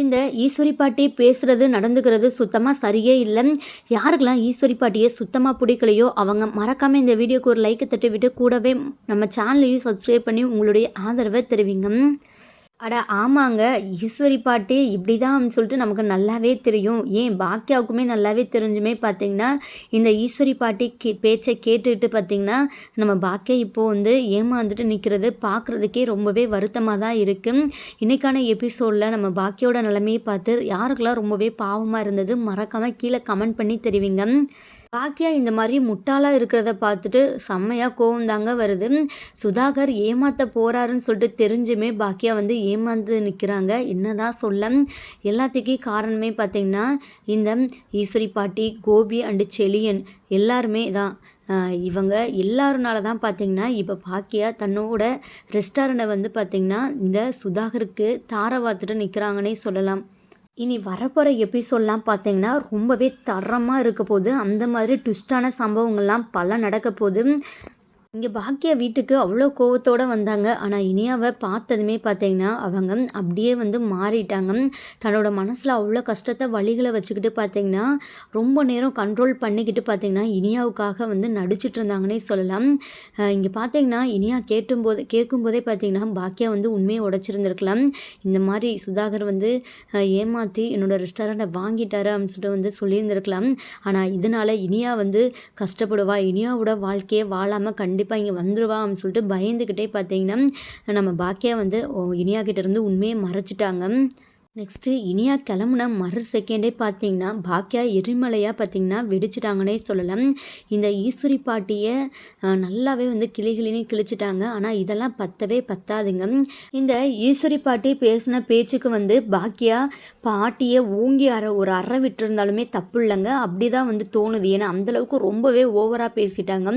இந்த ஈஸ்வரி பாட்டி பேசுகிறது நடந்துக்கிறது சுத்தமாக சரியே இல்லை. யாருக்கெல்லாம் ஈஸ்வரி பாட்டியை சுத்தமாக பிடிக்கலையோ அவங்க மறக்காமல் இந்த வீடியோக்கு ஒரு லைக்கை தட்டி விட்டு கூடவே நம்ம சேனலையும் சப்ஸ்கிரைப் பண்ணி உங்களுடைய ஆதரவை தெரிவிங்க. அட ஆமாங்க ஈஸ்வரி பாட்டி இப்படி தான் சொல்லிட்டு நமக்கு நல்லாவே தெரியும். ஏன் பாக்கியாவுக்குமே நல்லாவே தெரிஞ்சுமே பார்த்திங்கன்னா இந்த ஈஸ்வரி பாட்டி கே பேச்சை கேட்டுக்கிட்டு பார்த்திங்கன்னா நம்ம பாக்கியா இப்போது வந்து ஏமாந்துட்டு நிற்கிறது பார்க்குறதுக்கே ரொம்பவே வருத்தமாக தான் இருக்குது இன்றைக்கான எபிசோடில் நம்ம பாக்கியோட நிலைமையை பார்த்து யாருக்கெல்லாம் ரொம்பவே பாவமாக இருந்தது மறக்காமல் கீழே கமெண்ட் பண்ணி தெரிவிங்க. பாக்கியா இந்த மாதிரி முட்டாளாக இருக்கிறத பார்த்துட்டு செம்மையாக கோவம் தாங்க வருது. சுதாகர் ஏமாற்ற போகிறாருன்னு சொல்லிட்டு தெரிஞ்சுமே பாக்கியா வந்து ஏமாந்து நிற்கிறாங்க என்னதான் சொல்ல எல்லாத்துக்கும் காரணமே பார்த்திங்கன்னா இந்த ஈஸ்வரி பாட்டி கோபி அண்டு செலியன் எல்லாருமே தான். இவங்க எல்லாருனால தான் பார்த்திங்கன்னா இப்போ பாக்கியா தன்னோட ரெஸ்டாரண்ட்டை வந்து பார்த்திங்கன்னா இந்த சுதாகருக்கு தார பார்த்துட்டு நிற்கிறாங்கன்னே சொல்லலாம். இனி வரப்போகிற எபிசோட்லாம் பார்த்தீங்கன்னா ரொம்பவே தரமாக இருக்க போகுது. அந்த மாதிரி ட்விஸ்டான சம்பவங்கள்லாம் பல நடக்க போகுது. இங்கே பாக்கியா வீட்டுக்கு அவ்வளோ கோவத்தோடு வந்தாங்க. ஆனால் இனியாவை பார்த்ததுமே பார்த்தீங்கன்னா அவங்க அப்படியே வந்து மாறிட்டாங்க. தன்னோட மனசில் அவ்வளோ கஷ்டத்தை வழிகளை வச்சுக்கிட்டு பார்த்தீங்கன்னா ரொம்ப நேரம் கண்ட்ரோல் பண்ணிக்கிட்டு பார்த்தீங்கன்னா இனியாவுக்காக வந்து நடிச்சிட்டு இருந்தாங்கன்னே சொல்லலாம். இங்கே பார்த்தீங்கன்னா இனியா கேட்டும்போது கேட்கும்போதே பார்த்தீங்கன்னா பாக்கியா வந்து உண்மையை உடச்சிருந்துருக்கலாம். இந்த மாதிரி சுதாகர் வந்து ஏமாற்றி என்னோடய ரெஸ்டாரண்ட்டை வாங்கிட்டாரு அப்படின்னு சொல்லிட்டு வந்து சொல்லியிருந்திருக்கலாம். ஆனால் இதனால் இனியா வந்து கஷ்டப்படுவா. இனியாவோட வாழ்க்கையை வாழாமல் கண்டு கண்டிப்பாக இங்கே வந்துடுவா அப்படின்னு சொல்லிட்டு பயந்துக்கிட்டே பார்த்தீங்கன்னா நம்ம பாக்கியா வந்து இனியா கிட்டேருந்து உண்மையை மறைச்சிட்டாங்க. நெக்ஸ்ட்டு இனியா கிளம்புன மறு செகண்டே பார்த்தீங்கன்னா பாக்கியா எரிமலையாக பார்த்தீங்கன்னா வெடிச்சிட்டாங்கன்னே சொல்லலாம். இந்த ஈஸ்வரி பாட்டியை நல்லாவே வந்து கிளிகளினே கிழிச்சிட்டாங்க. ஆனால் இதெல்லாம் பத்தவே பத்தாதுங்க. இந்த ஈஸ்வரி பாட்டி பேசின பேச்சுக்கு வந்து பாக்கியா பாட்டியை ஊங்கி அற ஒரு அற விட்டுருந்தாலுமே தப்பு இல்லைங்க அப்படி தான் வந்து தோணுது. ஏன்னா அந்தளவுக்கு ரொம்பவே ஓவராக பேசிட்டாங்க.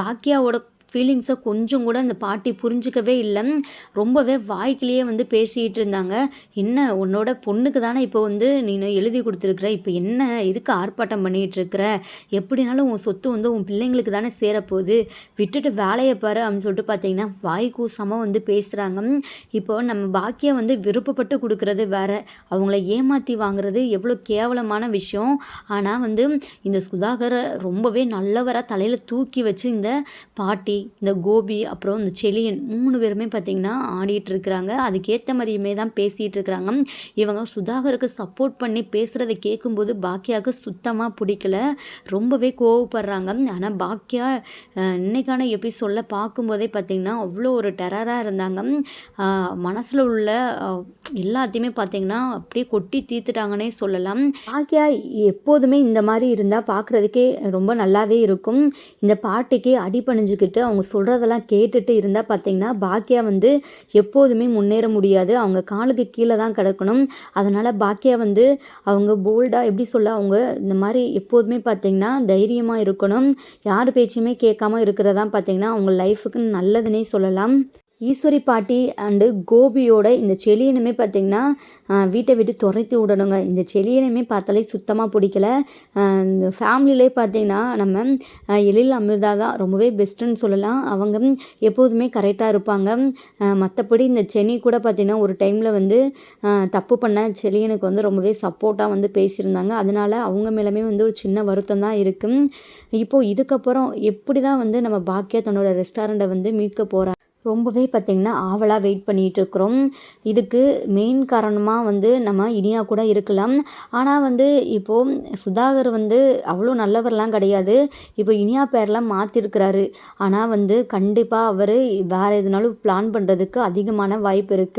பாக்கியாவோட ஃபீலிங்ஸை கொஞ்சம் கூட அந்த பாட்டி புரிஞ்சிக்கவே இல்லை. ரொம்பவே வாய்க்கிலேயே வந்து பேசிகிட்டு இருந்தாங்க. என்ன உன்னோட பொண்ணுக்கு தானே இப்போ வந்து நீ எழுதி கொடுத்துருக்குற? இப்போ என்ன இதுக்கு ஆர்ப்பாட்டம் பண்ணிகிட்டு இருக்கிற எப்படினாலும் உன் சொத்து வந்து உன் பிள்ளைங்களுக்கு தானே சேரப்போகுது. விட்டுட்டு வேலையை பாரு அப்படின்னு சொல்லிட்டு பார்த்தீங்கன்னா வாய் கூசமாக வந்து பேசுகிறாங்க இப்போ நம்ம பாக்கியம் வந்து விருப்பப்பட்டு கொடுக்குறது வேற. அவங்கள ஏமாற்றி வாங்குறது எவ்வளோ கேவலமான விஷயம். ஆனால் வந்து இந்த சுதாகரை ரொம்பவே நல்லவராக தலையில் தூக்கி வச்சு இந்த பாட்டி இந்த கோபி அப்புறம் இந்த செலியன் மூணு பேருமே பார்த்திங்கன்னா ஆடிட்டு இருக்கிறாங்க. அதுக்கேற்ற மாதிரியுமே தான் பேசிகிட்டு இருக்கிறாங்க. இவங்க சுதாகருக்கு சப்போர்ட் பண்ணி பேசுகிறத கேட்கும்போது பாக்கியாவுக்கு சுத்தமாக பிடிக்கல. ரொம்பவே கோவப்படுறாங்க. ஆனால் பாக்கியா இன்னைக்கான எபிசோடில் பார்க்கும்போதே பார்த்திங்கன்னா அவ்வளோ ஒரு டெரராக இருந்தாங்க. மனசில் உள்ள எல்லாத்தையுமே பார்த்திங்கன்னா அப்படியே கொட்டி தீர்த்துட்டாங்கன்னே சொல்லலாம். பாக்கியா எப்போதுமே இந்த மாதிரி இருந்தால் பார்க்குறதுக்கே ரொம்ப நல்லாவே இருக்கும். இந்த பாட்டுக்கே அடிப்பணிஞ்சுக்கிட்டு அவங்க சொல்கிறதெல்லாம் கேட்டுட்டு இருந்தால் பார்த்திங்கன்னா பாக்கியா வந்து எப்போதுமே முன்னேற முடியாது. அவங்க காலுக்கு கீழே தான் கிடக்கணும். அதனால் பாக்கியா வந்து அவங்க போல்டாக எப்படி சொல்ல அவங்க இந்த மாதிரி எப்போதுமே பார்த்திங்கன்னா தைரியமாக இருக்கணும். யார் பேச்சையுமே கேட்காம இருக்கிறதான் பார்த்திங்கன்னா அவங்க லைஃபுக்கு நல்லதுன்னே சொல்லலாம். ஈஸ்வரி பாட்டி அண்டு கோபியோட இந்த செளியனுமே பார்த்திங்கன்னா வீட்டை விட்டு துரைத்து விடணுங்க. இந்த செலியனுமே பார்த்தாலே சுத்தமாக பிடிக்கல. இந்த ஃபேமிலியிலே பார்த்திங்கன்னா நம்ம எழில் அமிர்தா தான் ரொம்பவே பெஸ்ட்டுன்னு சொல்லலாம். அவங்க எப்போதுமே கரெக்டாக இருப்பாங்க. மற்றபடி இந்த செனி கூட பார்த்திங்கன்னா ஒரு டைமில் வந்து தப்பு பண்ண செளியனுக்கு வந்து ரொம்பவே சப்போர்ட்டாக வந்து பேசியிருந்தாங்க. அதனால் அவங்க மேலுமே வந்து ஒரு சின்ன வருத்தம் தான் இருக்குது இப்போது இதுக்கப்புறம் எப்படி தான் வந்து நம்ம பாக்கியா தன்னோட ரெஸ்டாரண்ட்டை வந்து மீட்க போகிறாங்க ரொம்பவே பார்த்திங்கன்னா ஆவலாக வெயிட் பண்ணிகிட்டு இருக்கிறோம் இதுக்கு மெயின் காரணமாக வந்து நம்ம இனியா கூட இருக்கலாம். ஆனால் வந்து இப்போது சுதாகர் வந்து அவ்வளோ நல்லவர்லாம் கிடையாது. இப்போ இனியா பேர்லாம் மாற்றிருக்கிறாரு ஆனால் வந்து கண்டிப்பாக அவர் வேறு எதுனாலும் பிளான் பண்ணுறதுக்கு அதிகமான வாய்ப்பு இருக்குது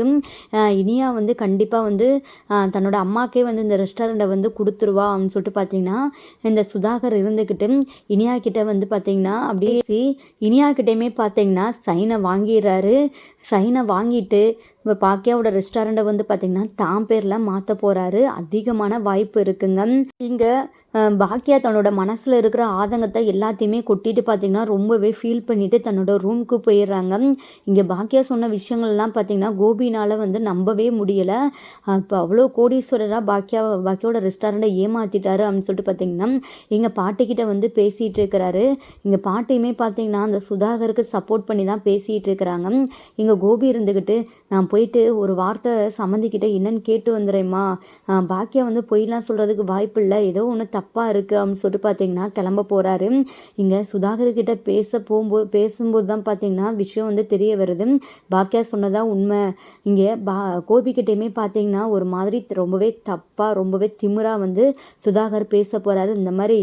இனியா வந்து கண்டிப்பாக வந்து தன்னோட அம்மாக்கே வந்து இந்த ரெஸ்டாரண்ட்டை வந்து கொடுத்துருவா அப்படின்னு சொல்லிட்டு பார்த்தீங்கன்னா இந்த சுதாகர் இருந்துக்கிட்டு இனியா கிட்டே வந்து பார்த்திங்கன்னா அப்படியே இனியா கிட்டேயுமே பார்த்தீங்கன்னா சைனை வாங்கி வாங்கிடுறாரு சைனை வாங்கிட்டு இப்போ பாக்கியாவோட ரெஸ்டாரண்ட்டை வந்து பார்த்திங்கன்னா தான் பேரில் மாற்ற போகிறாரு அதிகமான வாய்ப்பு இருக்குங்க. இங்கே பாக்கியா தன்னோட மனசில் இருக்கிற ஆதங்கத்தை எல்லாத்தையுமே கொட்டிட்டு பார்த்திங்கன்னா ரொம்பவே ஃபீல் பண்ணிவிட்டு தன்னோட ரூமுக்கு போயிடுறாங்க. இங்கே பாக்கியா சொன்ன விஷயங்கள்லாம் பார்த்திங்கன்னா கோபினால் வந்து நம்பவே முடியலை. இப்போ அவ்வளோ கோடீஸ்வரராக பாக்கியா பாக்கியாவோட ரெஸ்டாரண்ட்டை ஏமாற்றிட்டாரு அப்படின்னு சொல்லிட்டு பார்த்திங்கன்னா எங்கள் பாட்டிக்கிட்ட வந்து பேசிகிட்டு இருக்கிறாரு. இங்கே பாட்டியுமே பார்த்திங்கன்னா அந்த சுதாகருக்கு சப்போர்ட் பண்ணி தான் பேசிகிட்டு இருக்கிறாங்க. இங்கே இங்கே கோபி இருந்துக்கிட்டு நான் போயிட்டு ஒரு வார்த்தை சம்மந்திக்கிட்ட என்னன்னு கேட்டு வந்துடுறேம்மா. பாக்கியா வந்து பொய்லாம் சொல்கிறதுக்கு வாய்ப்பு இல்லை. ஏதோ ஒன்று தப்பாக இருக்குது அப்படின்னு சொல்லிட்டு பார்த்தீங்கன்னா கிளம்ப போகிறாரு இங்கே சுதாகர்கிட்ட பேச போகும்போது பேசும்போது தான் பார்த்தீங்கன்னா விஷயம் வந்து தெரிய வருது. பாக்கியா சொன்னதா உண்மை. இங்கே பா கோபிக்கிட்டேயுமே பார்த்தீங்கன்னா ஒரு மாதிரி ரொம்பவே தப்பாக ரொம்பவே திமிராக வந்து சுதாகர் பேச போகிறாரு இந்த மாதிரி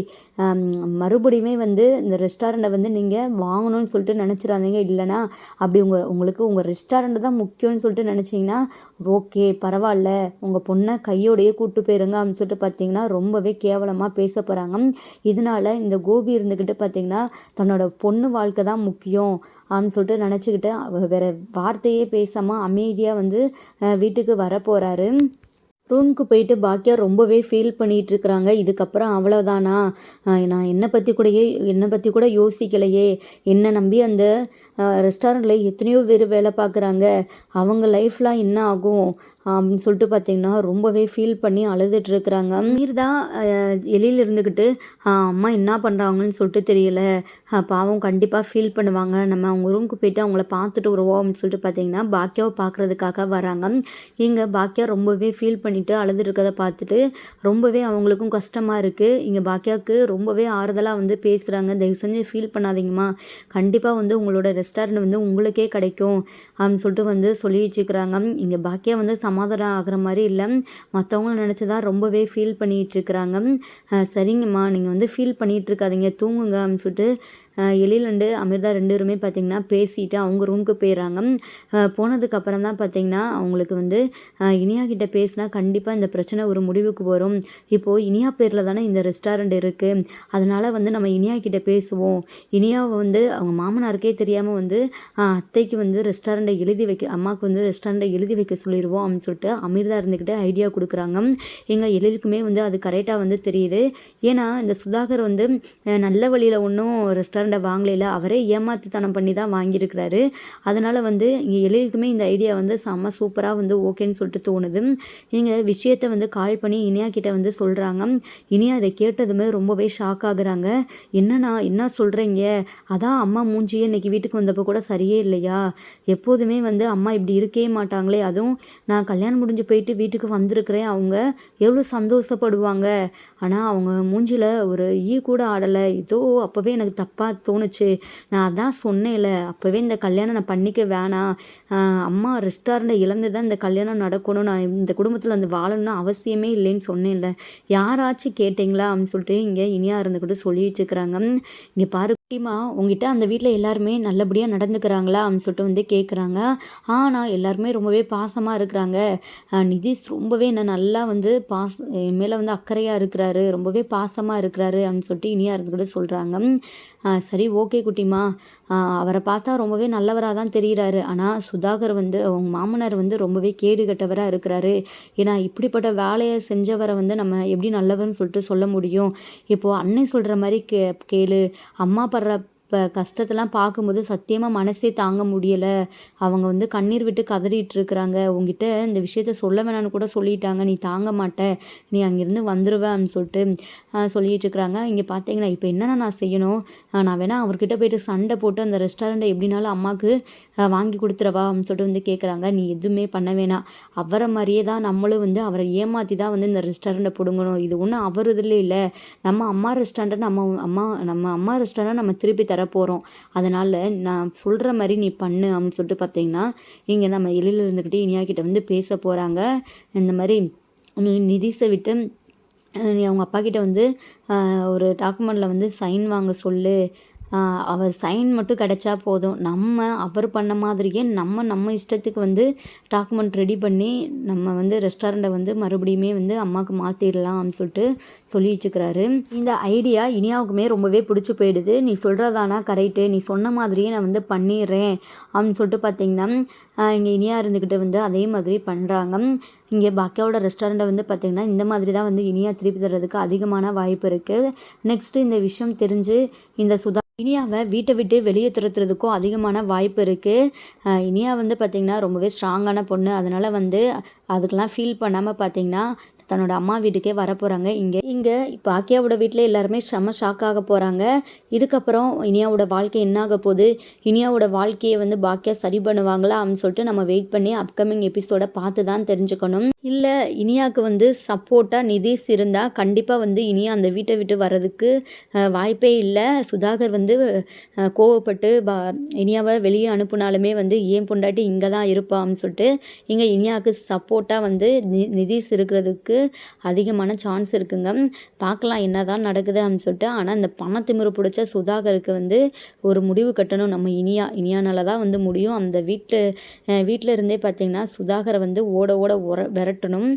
மறுபடியுமே வந்து இந்த ரெஸ்டாரண்ட்டை வந்து நீங்கள் வாங்கணும்னு சொல்லிட்டு நினச்சிடாதீங்க. இல்லைனா அப்படி உங்கள் உங்களுக்கு உங்கள் ரெஸ்டாரண்ட் தான் முக்கியம்னு சொல்லிட்டு நினச்சிங்கன்னா ஓகே பரவாயில்ல. உங்கள் பொண்ணை கையோடையே கூப்பிட்டு போயிருங்க. அப்படின்னு சொல்லிட்டு பார்த்தீங்கன்னா ரொம்பவே கேவலமாக பேச போகிறாங்க இதனால் இந்த கோபி இருந்துக்கிட்டு பார்த்தீங்கன்னா தன்னோட பொண்ணு வாழ்க்கை தான் முக்கியம் அப்படின்னு சொல்லிட்டு நினச்சிக்கிட்டு வேறு வார்த்தையே பேசாமல் அமைதியாக வந்து வீட்டுக்கு வர போகிறாரு ரூமுக்கு போயிட்டு பாக்கியா ரொம்பவே ஃபீல் பண்ணிகிட்டு இருக்கிறாங்க இதுக்கப்புறம் அவ்வளோதானா நான் என்னை பற்றி கூடயே என்னை பற்றி கூட யோசிக்கலையே. என்னை நம்பி அந்த ரெஸ்டாரண்ட்டில் எத்தனையோ பேர் வேலை பார்க்குறாங்க. அவங்க லைஃப்லாம் என்ன ஆகும்? அப்படின்னு சொல்லிட்டு பார்த்திங்கன்னா ரொம்பவே ஃபீல் பண்ணி அழுதுட்ருக்குறாங்க மீர் தான் எளியில் இருந்துக்கிட்டு அம்மா என்ன பண்ணுறாங்கன்னு சொல்லிட்டு தெரியல. பாவம் கண்டிப்பாக ஃபீல் பண்ணுவாங்க. நம்ம அவங்க ரூமுக்கு போயிட்டு அவங்கள பார்த்துட்டு வருவோம். அப்படின்னு சொல்லிட்டு பார்த்தீங்கன்னா பாக்கியாவை பார்க்குறதுக்காக வராங்க. இங்கே பாக்கியா ரொம்பவே ஃபீல் பண்ணிவிட்டு அழுதுருக்கதை பார்த்துட்டு ரொம்பவே அவங்களுக்கும் கஷ்டமாக இருக்குது இங்கே பாக்கியாவுக்கு ரொம்பவே ஆறுதலாக வந்து பேசுகிறாங்க தயவு செஞ்சு ஃபீல் பண்ணாதீங்கம்மா. கண்டிப்பாக வந்து உங்களோட ரெஸ்டாரண்ட் வந்து உங்களுக்கே கிடைக்கும். அப்படின்னு சொல்லிட்டு வந்து சொல்லி வச்சுக்கிறாங்க இங்கே பாக்கியா வந்து சமாதானம் ஆகிற மாதிரி இல்லை. மற்றவங்கள நினச்சி தான் ரொம்பவே ஃபீல் பண்ணிகிட்ருக்குறாங்க சரிங்கம்மா நீங்கள் வந்து ஃபீல் பண்ணிகிட்ருக்காதீங்க தூங்குங்க அப்படின்னு சொல்லிட்டு எழிலண்டு அமிர்தா ரெண்டு பேருமே பார்த்திங்கன்னா பேசிட்டு அவங்க ரூமுக்கு போயிடுறாங்க. போனதுக்கப்புறம் தான் பார்த்திங்கன்னா அவங்களுக்கு வந்து இனியா கிட்ட பேசினா கண்டிப்பாக இந்த பிரச்சனை ஒரு முடிவுக்கு வரும். இப்போது இனியா பேரில் தானே இந்த ரெஸ்டாரண்ட் இருக்குது அதனால் வந்து நம்ம இனியா கிட்ட பேசுவோம். இனியாவை வந்து அவங்க மாமனாருக்கே தெரியாமல் வந்து அத்தைக்கு வந்து ரெஸ்டாரண்ட்டை எழுதி வைக்க அம்மாவுக்கு வந்து ரெஸ்டாரண்ட்டை எழுதி வைக்க சொல்லிடுவோம் அப்படின்னு சொல்லிட்டு அமிர்தா இருந்துக்கிட்டு ஐடியா கொடுக்குறாங்க. எங்கள் எழிலுக்குமே வந்து அது கரெக்டாக வந்து தெரியுது. ஏன்னா இந்த சுதாகர் வந்து நல்ல வழியில் ஒன்றும் ரெஸ்டாரண்ட் ரெஸ்டாரண்ட்டை வாங்கலையில அவரே ஏமாத்துத்தனம் பண்ணி தான் வாங்கியிருக்கிறாரு. அதனால் வந்து இங்கே எல்லோருக்குமே இந்த ஐடியா வந்து செம்ம சூப்பராக வந்து ஓகேன்னு சொல்லிட்டு தோணுது. நீங்கள் விஷயத்தை வந்து கால் பண்ணி இனியா கிட்ட வந்து சொல்கிறாங்க இனியா அதை கேட்டதுமே ரொம்பவே ஷாக் ஆகுறாங்க. என்னண்ணா என்ன சொல்கிறீங்க அதான் அம்மா மூஞ்சியே இன்னைக்கு வீட்டுக்கு வந்தப்போ கூட சரியே இல்லையா? எப்போதுமே வந்து அம்மா இப்படி இருக்கவே மாட்டாங்களே. அதுவும் நான் கல்யாணம் முடிஞ்சு போயிட்டு வீட்டுக்கு வந்திருக்கிறேன். அவங்க எவ்வளோ சந்தோஷப்படுவாங்க. ஆனால் அவங்க மூஞ்சியில் ஒரு ஈ கூட ஆடலை. ஏதோ அப்போவே எனக்கு தப்பாக தோணுச்சு. நான் அதான் சொன்னேன்ல அப்போவே இந்த கல்யாணம் நான் பண்ணிக்க வேணாம். அம்மா ரெஸ்டாரண்ட்டை இழந்து தான் இந்த கல்யாணம் நடக்கணும். நான் இந்த குடும்பத்தில் வந்து வாழணும்னு அவசியமே இல்லைன்னு சொன்னேன்ல. யாராச்சும் கேட்டிங்களா அப்படின்னு சொல்லிட்டு இங்கே இனியாக இருந்துக்கிட்டு சொல்லி வச்சுக்கிறாங்க இங்கே பாரு குட்டிமா உங்ககிட்ட அந்த வீட்டில் எல்லாருமே நல்லபடியாக நடந்துக்கிறாங்களா? அப்படின்னு சொல்லிட்டு வந்து கேட்குறாங்க ஆனால் எல்லாருமே ரொம்பவே பாசமாக இருக்கிறாங்க. நிதிஷ் ரொம்பவே என்ன நல்லா வந்து பாச என் மேலே வந்து அக்கறையாக இருக்கிறாரு. ரொம்பவே பாசமாக இருக்கிறாரு அப்படின்னு சொல்லிட்டு இனியாக இருந்துக்கிட்டு சொல்கிறாங்க சரி ஓகே குட்டிமா அவரை பார்த்தா ரொம்பவே நல்லவராக தான் தெரிகிறாரு ஆனால் சுதாகர் வந்து அவங்க மாமனார் வந்து ரொம்பவே கேடு கட்டவராக இருக்கிறாரு. ஏன்னா இப்படிப்பட்ட வேலையை செஞ்சவரை வந்து நம்ம எப்படி நல்லவர்னு சொல்லிட்டு சொல்ல முடியும்? இப்போது அன்னை சொல்கிற மாதிரி கே கேளு. அம்மா para இப்போ கஷ்டத்தெல்லாம் பார்க்கும்போது சத்தியமாக மனசே தாங்க முடியலை. அவங்க வந்து கண்ணீர் விட்டு கதறிட்டு இருக்கிறாங்க. உங்ககிட்ட இந்த விஷயத்த சொல்ல வேணான்னு கூட சொல்லிட்டாங்க. நீ தாங்க மாட்ட. நீ அங்கேருந்து வந்துடுவேன்னு சொல்லிட்டு சொல்லிட்டு இருக்கிறாங்க. இங்கே பார்த்தீங்கன்னா இப்போ என்னென்ன நான் செய்யணும்? நான் வேணால் அவர்கிட்ட போயிட்டு சண்டை போட்டு அந்த ரெஸ்டாரண்ட்டை எப்படினாலும் அம்மாவுக்கு வாங்கி கொடுத்துறவா அப்படின்னு சொல்லிட்டு வந்து கேட்குறாங்க நீ எதுவுமே பண்ண வேணாம். அவரை மாதிரியே தான் நம்மளும் வந்து அவரை ஏமாற்றி தான் வந்து இந்த ரெஸ்டாரண்ட்டை பிடுங்கணும். இது ஒன்றும் அவர் இதில் இல்லை. நம்ம அம்மா ரெஸ்டாரண்ட்டை நம்ம அம்மா நம்ம அம்மா ரெஸ்டாரண்ட்டை நம்ம திருப்பி தர தரப்போகிறோம் அதனால் நான் சொல்கிற மாதிரி நீ பண்ணு அப்படின்னு சொல்லிட்டு பார்த்தீங்கன்னா இங்கே நம்ம எழில இருந்துக்கிட்டு இனியா கிட்ட வந்து பேச போகிறாங்க இந்த மாதிரி நிதிஷை விட்டு நீ அவங்க அப்பா கிட்ட வந்து ஒரு டாக்குமெண்ட்டில் வந்து சைன் வாங்க சொல்லு. அவர் சைன் மட்டும் கிடைச்சா போதும். நம்ம அவர் பண்ண மாதிரியே நம்ம நம்ம இஷ்டத்துக்கு வந்து டாக்குமெண்ட் ரெடி பண்ணி நம்ம வந்து ரெஸ்டாரண்ட்டை வந்து மறுபடியுமே வந்து அம்மாவுக்கு மாற்றிடலாம் அப்படின்னு சொல்லிட்டு சொல்லி வச்சுக்கிறாரு. இந்த ஐடியா இனியாவுக்குமே ரொம்பவே பிடிச்சி போயிடுது. நீ சொல்கிறதானா கரெக்டு நீ சொன்ன மாதிரியே நான் வந்து பண்ணிடுறேன் அப்படின்னு சொல்லிட்டு பார்த்தீங்கன்னா இங்கே இனியா இருந்துக்கிட்டு வந்து அதே மாதிரி பண்ணுறாங்க இங்கே பாக்கியாவோட ரெஸ்டாரண்ட்டை வந்து பார்த்திங்கன்னா இந்த மாதிரி தான் வந்து இனியா திருப்பி தர்றதுக்கு அதிகமான வாய்ப்பு இருக்குது நெக்ஸ்ட்டு இந்த விஷயம் தெரிஞ்சு இந்த சுதா இனியாவை வீட்டை விட்டு வெளியே துரத்துறதுக்கும் அதிகமான வாய்ப்பு இருக்குது இனியா வந்து பார்த்திங்கன்னா ரொம்பவே ஸ்ட்ராங்கான பொண்ணு. அதனால் வந்து அதுக்கெல்லாம் ஃபீல் பண்ணாமல் பார்த்தீங்கன்னா தன்னோட அம்மா வீட்டுக்கே வரப்போகிறாங்க இங்கே இங்கே இப்போ ஆக்கியாவோட வீட்டில் எல்லாருமே செம்ம ஷாக் ஆக போகிறாங்க இதுக்கப்புறம் இனியாவோட வாழ்க்கை என்ன ஆக போகுது? இனியாவோட வாழ்க்கையை வந்து பாக்கியா சரி பண்ணுவாங்களா? அப்படின்னு சொல்லிட்டு நம்ம வெயிட் பண்ணி அப்கமிங் எபிசோட பார்த்து தான் தெரிஞ்சுக்கணும். இல்லை இனியாவுக்கு வந்து சப்போர்ட்டாக நிதிஷ் இருந்தால் கண்டிப்பாக வந்து இனியா அந்த வீட்டை விட்டு வர்றதுக்கு வாய்ப்பே இல்லை. சுதாகர் வந்து கோவப்பட்டு பா இனியாவை வெளியே அனுப்புனாலுமே வந்து ஏன் பொண்டாட்டி இங்கே தான் இருப்பான்னு சொல்லிட்டு இங்கே இனியாவுக்கு சப்போர்ட்டாக வந்து நி நிதிஷ் இருக்கிறதுக்கு அதிகமான சான்ஸ் இருக்குங்க. பார்க்கலாம் என்ன தான் நடக்குது அப்படின்னு சொல்லிட்டு ஆனால் இந்த பணத்திமிரு பிடிச்ச சுதாகருக்கு வந்து ஒரு முடிவு கட்டணும். நம்ம இனியா இனியானால தான் வந்து முடியும். அந்த வீட்டு வீட்டில் இருந்தே பார்த்தீங்கன்னா சுதாகரை வந்து ஓட ஓட உர விரட்டணும்.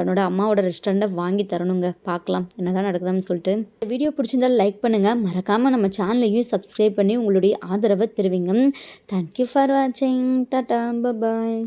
தன்னோட அம்மாவோட ரெஸ்டாரண்ட்டை வாங்கி தரணுங்க. பார்க்கலாம் என்ன தான் நடக்குதுன்னு சொல்லிட்டு. வீடியோ பிடிச்சிருந்தா லைக் பண்ணுங்கள் மறக்காமல் நம்ம சேனலையும் சப்ஸ்கிரைப் பண்ணி உங்களுடைய ஆதரவை தெரிவிங்க. தேங்க்யூ ஃபார் வாட்சிங் டாட்டா பாய்